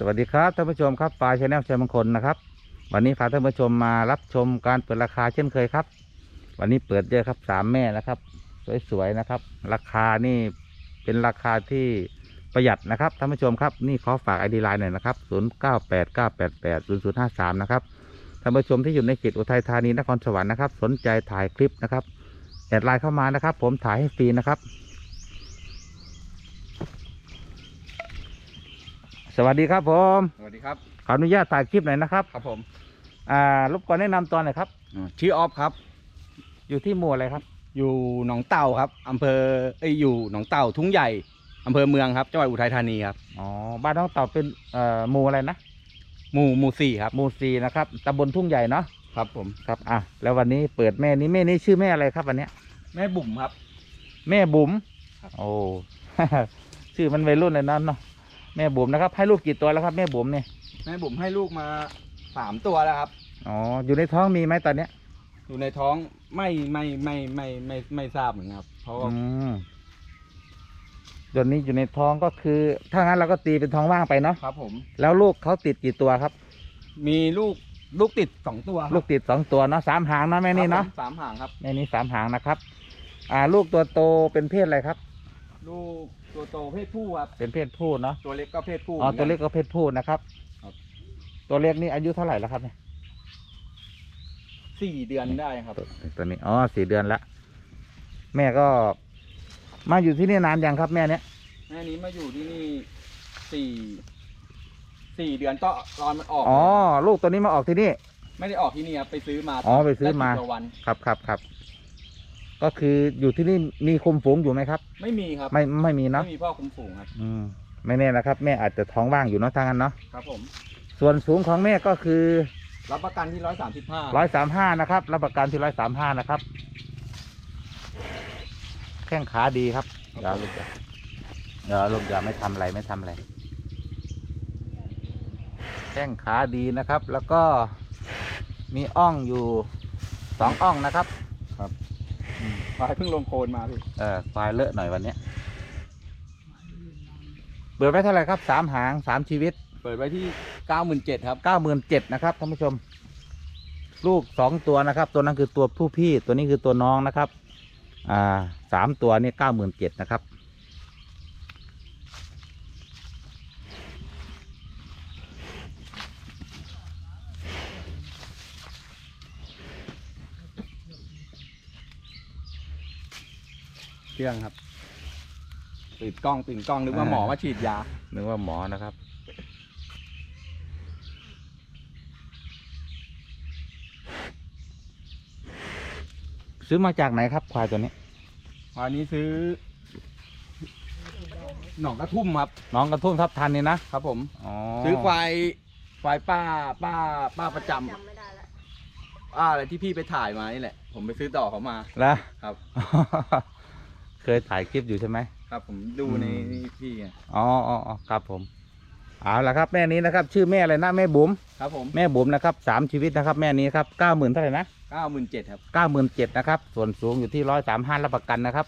สวัสดีครับท่านผู้ชมครับปลายชาแนลชัยมงคลนะครับ วันนี้พาท่านผู้ชมมารับชมการเปิดราคาเช่นเคยครับ วันนี้เปิดเยอะครับสามแม่นะครับ สวยๆนะครับ ราคานี่เป็นราคาที่ประหยัดนะครับท่านผู้ชมครับนี่ขอฝากไอดีไลน์หน่อยนะครับ0 9 8 9 8 8 0 0 5 3นะครับท่านผู้ชมที่อยู่ในเขตอุทัยธานีนครสวรรค์นะครับ สนใจถ่ายคลิปนะครับแอดไลน์เข้ามานะครับ ผมถ่ายให้ฟรีนะครับ สวัสดีครับผมสวัสดีครับ ขออนุญาตถ่ายคลิปหน่อยนะครับ ครับผมอ่ารบกวนแนะนำตัวหน่อยครับ ชื่อออฟครับ อยู่ที่หมู่อะไรครับ อยู่หนองเต่าครับอำเภอเอ้ยอยู่หนองเต่าทุ่งใหญ่อำเภอเมืองครับจังหวัดอุทัยธานีครับอ๋อบ้านน้องเต่าเป็นเอ่อหมู่อะไรนะหมู่หมู่สี่ครับหมู่สี่นะครับตำบลทุ่งใหญ่เนาะครับผมครับอะแล้ววันนี้เปิดแม่นี้แม่นี้ชื่อแม่อะไรครับวันเนี้ยแม่บุ๋มครับ แม่บุ๋มครับโอ้ ชื่อมันวัยรุ่นเลยนะเนาะ แม่บุ๋มนะครับ ให้ลูกกี่ตัวแล้วครับแม่บุ๋มเนี่ยแม่บุ๋มให้ลูกมาสามตัวแล้วครับ อ๋ออยู่ในท้องมีไหมตอนเนี้ยอยู่ในท้องไม่ไม่ไม่ไม่ไม่ไม่ไม่ทราบเหมือนกันครับ เพราะว่าอืมตอนนี้อยู่ในท้องก็คือ ถ้างั้นเราก็ตีเป็นท้องว่างไปเนาะครับผม แล้วลูกเขาติดกี่ตัวครับ มีลูกลูกติดสองตัวครับลูกติดสองตัวเนาะสามหางเนาะแม่นี่เนาะครับผมสามหางครับ แม่นี้สามหางนะครับ อ่า ลูกตัวโตเป็นเพศอะไรครับ ลูก ตัวโตเพศผู้ครับเป็นเพศผู้เนาะตัวเล็กก็เพศผู้อ๋อหมืนนตัวเล็กก็เพศผู้นะครับครับ ตัวเล็กนี่อายุเท่าไหร่แล้วครับเนี่ยสี่เดือนได้ครับตัวตัวนี้อ๋อสี่เดือนละแม่ก็ มาอยู่ที่นี่นานยังครับแม่เนี้ยแม่นี้มาอยู่ที่นี่สี่สี่เดือนก็ตอนมันออกอ๋อลูกตัวนี้มาออกที่นี่ ไม่ได้ออกที่นี่ครับไปซื้อมาอ๋อไปซื้อมาด้สิบกว่วันครับครับครับ ก็คืออยู่ที่นี่มีคุมฝูงอยู่ไหมครับ ไม่มีครับ ไม่ไม่มีเนาะไม่มีพ่อคุมฝูงครับ อืมไม่แน่นะครับ แม่อาจจะท้องว่างอยู่เนาะทางนั้นเนาะครับผม ส่วนสูงของแม่ก็คือ รับประกันที่ร้อยสามสิบห้าร้อยสามห้านะครับ รับประกันที่ร้อยสามห้านะครับ แข้งขาดีครับอย่าลูกอย่าอย่าลูกอย่าไม่ทำอะไรไม่ทำอะไร แข้งขาดีนะครับ แล้วก็มีอ่องอยู่สองอ่องนะครับ ควายเพิ่งลงโคลนมาพี่เออควายเลอะหน่อยวันเนี้ยเบิดไว้เท่าไหร่ครับสามหางสามชีวิตเปิดไว้ที่เก้าหมื่นเจ็ดครับเก้าหมื่นเจ็ดนะครับท่านผู้ชม ลูกสองตัวนะครับ ตัวนั้นคือตัวผู้พี่ตัวนี้คือตัวน้องนะครับ อ่าสามตัวนี่เก้าหมื่นเจ็ดนะครับ เครื่องครับตื่นกล้องตื่นกล้องนึกว่าอ่าหมอมาฉีดยา นึกว่าหมอนะครับ ซื้อมาจากไหนครับ ควายตัวนี้ควายนี้ซื้อ หนองกระทุ่มครับน้องกระทุ่มทับทันนี่นะครับ ผม อ๋อซื้อควายควายป้าป้าป้าประจำจำไม่ได้ละอ่าอะไรที่พี่ไปถ่ายมานี่แหละ ผมไปซื้อต่อเขามาแล้ว ครับ เคยถ่ายคลิปอยู่ใช่ไหม ครับผมดูในอืม นี่พี่ไงอ๋ออ๋ออ๋อครับผม เอาละครับแม่นี้นะครับ ชื่อแม่อะไรนะแม่บุ๋มครับผมแม่บุ๋มนะครับสามชีวิตนะครับ แม่นี้ครับเก้าหมื่นเท่าไหร่นะเก้าหมื่นเจ็ดครับเก้าหมื่นเจ็ดนะครับ ส่วนสูงอยู่ที่ร้อยสามห้ารับประกันนะครับ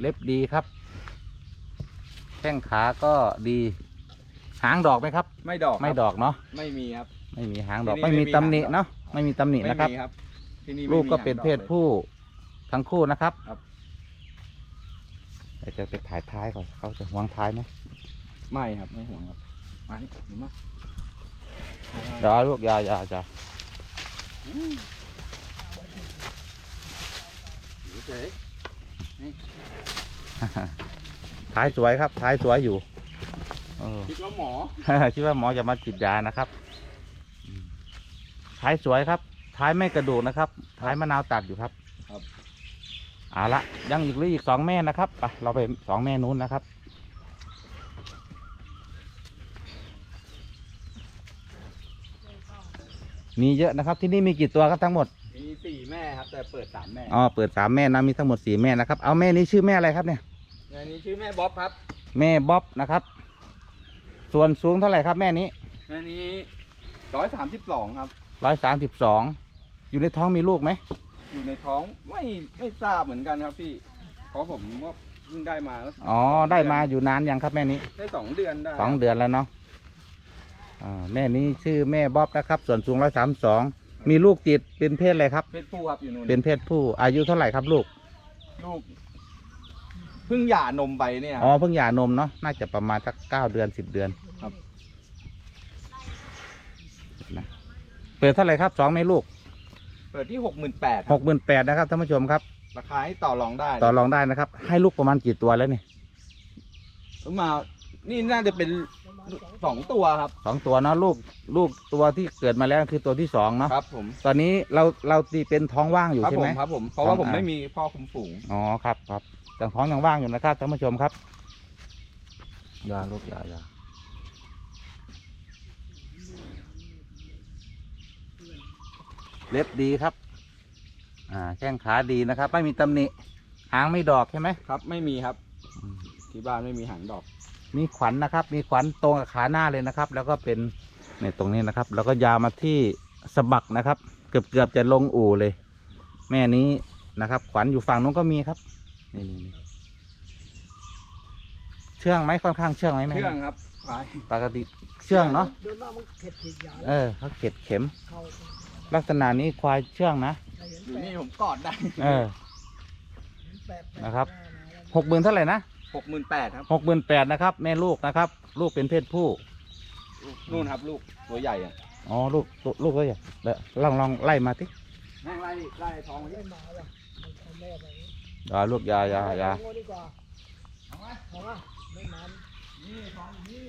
เล็บดีครับ แข้งขาก็ดี หางดอกไหมครับ ไม่ดอกครับไม่ดอกเนาะ ไม่มีครับ ไม่มีหางดอก ที่นี่ไม่มีไม่มีตำหนิหางดอก เนาะ ไม่มีตำหนิไม่นะครับ มีครับ ที่นี่ไม่ลูกมีก็เป็นหางดอเพศผู้ทั้งคู่นะครับครับเดี๋ยวจะไปถ่ายท้ายก่อนเขาจะหวงท้ายไหมไม่ครับไม่ห่วงครับมานี่หนูมาเดี๋ยวเอาลูกอยาอยาอยาเฉยท้ายสวยครับ ท้ายสวยอยู่เออ คิดว่าหมอ คิดว่าหมอจะมาฉีดยานะครับอืมท้ายสวยครับ ท้ายไม่กระดูกนะครับ ท้ายมะนาวตัดอยู่ครับครับเอาละยังอีกเหลืออีกสองแม่นะครับไปเราไปสองแม่นู้นนะครับ มีเยอะนะครับ ที่นี่มีกี่ตัวครับทั้งหมดมีสี่แม่ครับ แต่เปิดสามแม่อ๋อเปิดสามแม่นะมีทั้งหมดสี่แม่นะครับเอาแม่นี้ชื่อแม่อะไรครับเนี่ยอันนี้ชื่อแม่บ๊อบครับ แม่บ๊อบนะครับ ส่วนสูงเท่าไหร่ครับแม่นี้แม่นี้ร้อยสามสิบสองครับร้อยสามสิบสอง อยู่ในท้องมีลูกไหมอยู่ในท้องไม่ไม่ทราบเหมือนกันครับพี่เพราะผมว่าเพิ่งได้มาอ๋อได้มาอยู่นานยังครับแม่นี้ได้สองเดือนได้สองเดือนแล้วเนาะอ่าแม่นี้ชื่อแม่บ๊อบนะครับ ส่วนสูงร้อยสามสองมีลูกติดเป็นเพศอะไรครับ เพศผู้ครับอยู่นู่นเป็นเพศผู้อายุเท่าไหร่ครับลูกลูกเพิ่งหย่านมไปเนี่ยอ๋อเพิ่งหย่านมเนาะน่าจะประมาณสักเก้าเดือนสิบเดือนครับนะเปิดเท่าไหร่ครับสองแม่ลูกเปิดที่หกหมื่นแปดหกหมื่นแปดนะครับท่านผู้ชมครับ ราคาให้ต่อรองได้ต่อรองได้นะครับ ให้ลูกประมาณกี่ตัวแล้วเนี่ยซื้อมานี่น่าจะเป็นสองตัวครับสองตัวเนาะลูกลูกตัวที่เกิดมาแล้วคือตัวที่สองเนาะครับ ผม ตอนนี้เราเราตีเป็นท้องว่างอยู่ครับใช่ผไหมมครับผมเพราะว่าสองผมอันไม่มีพ่อคุมฝูงอ๋อครับครับยังท้องยังว่างอยู่นะครับท่านผู้ชมครับยาลูกยายา เล็บดีครับ อ่าแข้งขาดีนะครับ ไม่มีตำหนิหางไม่ดอกใช่ไหมครับ ไม่มีครับอืมที่บ้านไม่มีหางดอก มีขวัญนะครับ มีขวัญตรงกับขาหน้าเลยนะครับ แล้วก็เป็นเนี่ยตรงนี้นะครับ แล้วก็ยาวมาที่สะบักนะครับ เกือบเกือบจะลงอู่เลย แม่นี้นะครับ ขวัญอยู่ฝั่งนู้นก็มีครับนี่นี่นี่เชื่องไหมค่อนข้างเชื่องไหมแม่เครื่องครับควายปกติเชื่องเนาะเดินหน้ามันเข็ดฉีดยาเออเขาเข็ดเข็มเข้า ลักษณะนี้ควายเชื่องนะเห็นอยู่แปะนี่ผมกอดได้เออเห็นแปะแปะนะครับหน้ามาหกหมื่นเท่าไหร่นะหกหมื่นแปดครับหกหมื่นแปดนะครับ แม่ลูกนะครับ ลูกเป็นเพศผู้นู่นครับ ลูกตัวใหญ่อะอ๋อ ลูกลูกลูกก็ใหญ่เดี๋ยวลองลองไล่มาที่แม่งไล่ไล่ท้องไม่มาว่ะมันเอาแม่ไปยาลูกยายายาเอดีกว่าเอาไหมเอาวะไม่มานี่ท้องนี่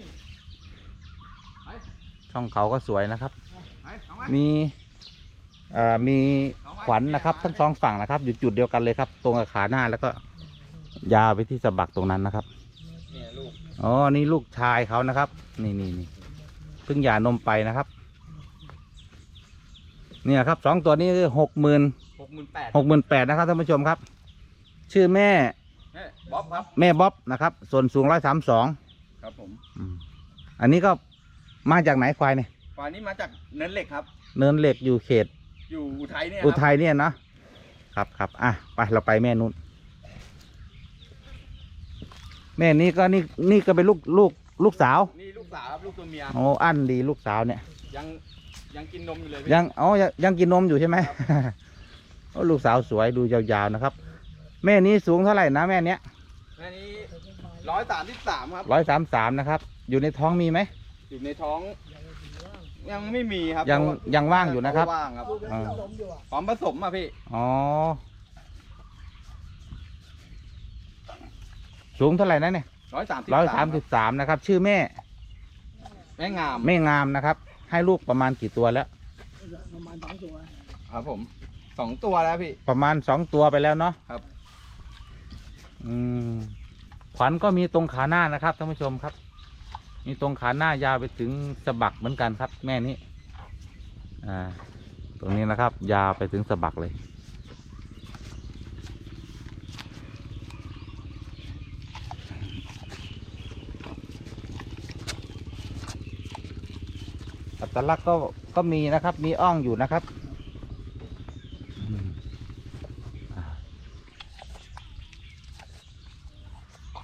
ช่องเขาก็สวยนะครับ ไปเอาไหม มีเอ่อมีขวัญนะครับ ทั้งสองฝั่งนะครับ อยู่จุดเดียวกันเลยครับ ตรงกับขาหน้าแล้วก็ ยาวไปที่สะบักตรงนั้นนะครับเนี่ยลูกอ๋อนี่ลูกชายเขานะครับ นี่นี่นี่เพิ่งหย่านมไปนะครับ เนี่ยครับสองตัวนี้คือหกหมื่นหกหมื่นแปดหกหมื่นแปดนะครับท่านผู้ชมครับ ชื่อแม่บ๊อบครับแม่บ๊อบนะครับ ส่วนสูงร้อยสามสองครับผมอันนี้ก็มาจากไหนควายเนี่ยควายนี้มาจากเนินเหล็กครับ เนินเหล็กอยู่เขต อยู่อุทัยเนี่ยอุครับทัยเนี่ยเนาะครับครับอะไปเราไปแม่นู้นแม่นี้ก็นี่นี่ก็เป็นลูกลูกลูกสาวนี่ลูกสาวครับลูกตัวเมียโอ้อันดีลูกสาวเนี่ย ยังยังกินนมอยู่เลยพี่ยังอ๋อยังยังกินนมอยู่ใช่ไหมโอ้ลูกสาวสวยดูยาวๆนะครับ แม่นี้สูงเท่าไหร่นะแม่เนี้ยแม่นี้ร้อยสามสิบสามครับร้อยสามสามนะครับ อยู่ในท้องมีไหมอยู่ในท้อง ยังไม่มีครับยังเพราะว่ายังว่างอยู่นะครับว่างครับลูกยังกินนมอยู่อะพร้อมผสมอะพี่อ๋อ สูงเท่าไหร่นะเนี่ยร้อยสามสิบร้อยสามสิบสามนะครับ ชื่อแม่ แม่งามแม่งามนะครับ ให้ลูกประมาณกี่ตัวแล้ว ประมาณสองตัวครับผมสองตัวแล้วพี่ ประมาณสองตัวไปแล้วเนาะครับ อืม ขวัญก็มีตรงขาหน้านะครับท่านผู้ชมครับ มีตรงขาหน้ายาวไปถึงสะบักเหมือนกันครับ แม่นี้อ่าตรงนี้นะครับ ยาวไปถึงสะบักเลย อัตลักษณ์ก็ก็มีนะครับ มีอ่องอยู่นะครับอืมอ่า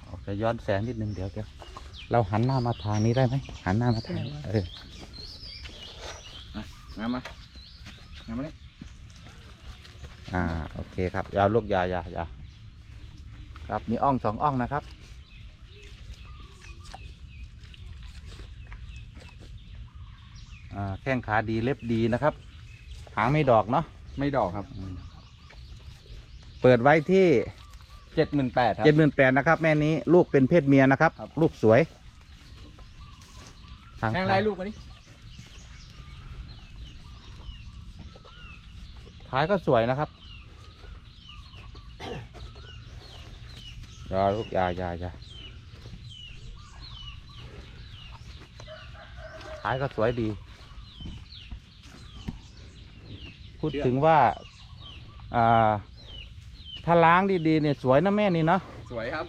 โอเคย้อนแสงนิดนึงเดี๋ยวเดี๋ยว เราหันหน้ามาทางนี้ได้ไหมหันหน้ามาทางนี้เอองามไหมงามไหมอ่าโอเคครับยาวลูกยายายาครับมีอ่องสองอ่องนะครับอ่าแข้งขาดีเล็บดีนะครับ หางไม่ดอกเนาะไม่ดอกครับอืมเปิดไว้ที่ เจ็ดหมื่นแปดครับ เจ็ดหมื่นแปดนะครับ แม่นี้ลูกเป็นเพศเมียนะครับ ครับ ลูกสวยทางแทงไรลูกอันนี้ท้ายก็สวยนะครับยาลูกยายายาท้ายก็สวยดี พูดถึงว่า อ่า ถ้าล้างดีๆเนี่ยสวยนะแม่นี่เนาะสวยครับ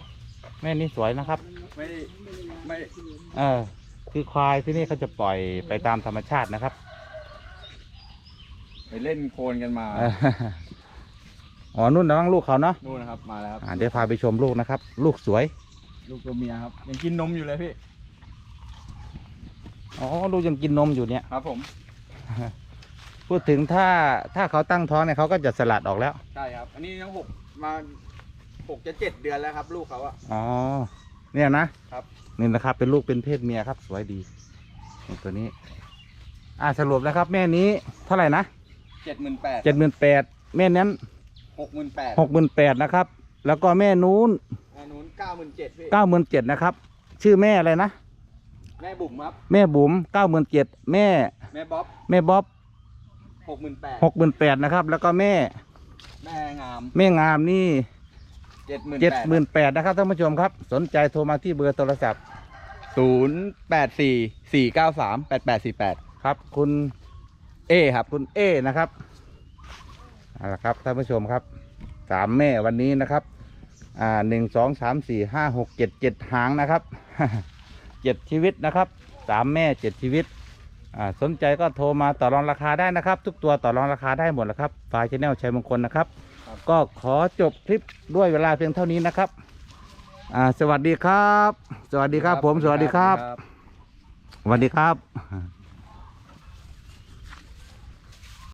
แม่นี่สวยนะครับ ไม่ได้ไม่เออคือควายที่นี่เขาจะปล่อยไปตามธรรมชาตินะครับ ไปเล่นโคลนกันมาเอออ๋อนุ่นระวังลูกเขาเนาะนู่นนะครับมาแล้วครับอ่าเดี๋ยวพาไปชมลูกนะครับ ลูกสวย ลูกตัวเมียครับยังกินนมอยู่เลยพี่อ๋อลูกยังกินนมอยู่เนี่ย ครับ ผมพูดถึงถ้าถ้าเขาตั้งท้องเนี่ยเขาก็จะสลัดออกแล้ว ใช่ครับ อันนี้ยังหก มาหกจะเจ็ดเดือนแล้วครับ ลูกเขาอะ อ๋อ เนี่ยนะครับ นี่นะครับ เป็นลูกเป็นเพศเมียครับ สวยดีนี่ตัวนี้ อ่าสรุปแล้วครับ แม่นี้เท่าไหร่นะเจ็ดหมื่นแปดเจ็ดหมื่นแปดแม่นั้นหกหมื่นแปดหกหมื่นแปดนะครับ แล้วก็แม่นู้นอันนู้นเก้าหมื่นเจ็ดพี่เก้าหมื่นเจ็ดนะครับ ชื่อแม่อะไรนะ แม่บุ๋มครับ แม่บุ๋มเก้าหมื่นเจ็ดแม่ แม่บ๊อบแม่บ๊อบหกหมื่นแปดหกหมื่นแปดนะครับ แล้วก็แม่ แม่งามแม่งามนี่เจ็ดหมื่นเจ็ดหมื่นแปดนะครับท่านผู้ชมครับ สนใจโทรมาที่เบอร์โทรศัพท์ศูนย์แปดสี่สี่เก้าสามแปดแปดสี่แปดครับ คุณเอครับคุณเอนะครับเอาละครับท่านผู้ชมครับสามแม่วันนี้นะครับ อ่าหนึ่งสองสามสี่ห้าหกเจ็ดเจ็ดหางนะครับเจ็ดชีวิตนะครับสามแม่เจ็ดชีวิตอ่า สนใจก็โทรมาต่อรองราคาได้นะครับ ทุกตัวต่อรองราคาได้หมดแล้วครับฟายชแนลชัยมงคลนะครับ ก็ขอจบคลิปด้วยเวลาเพียงเท่านี้นะครับอ่าสวัสดีครับ สวัสดีครับผมสวัสดีครับสวัสดีครับ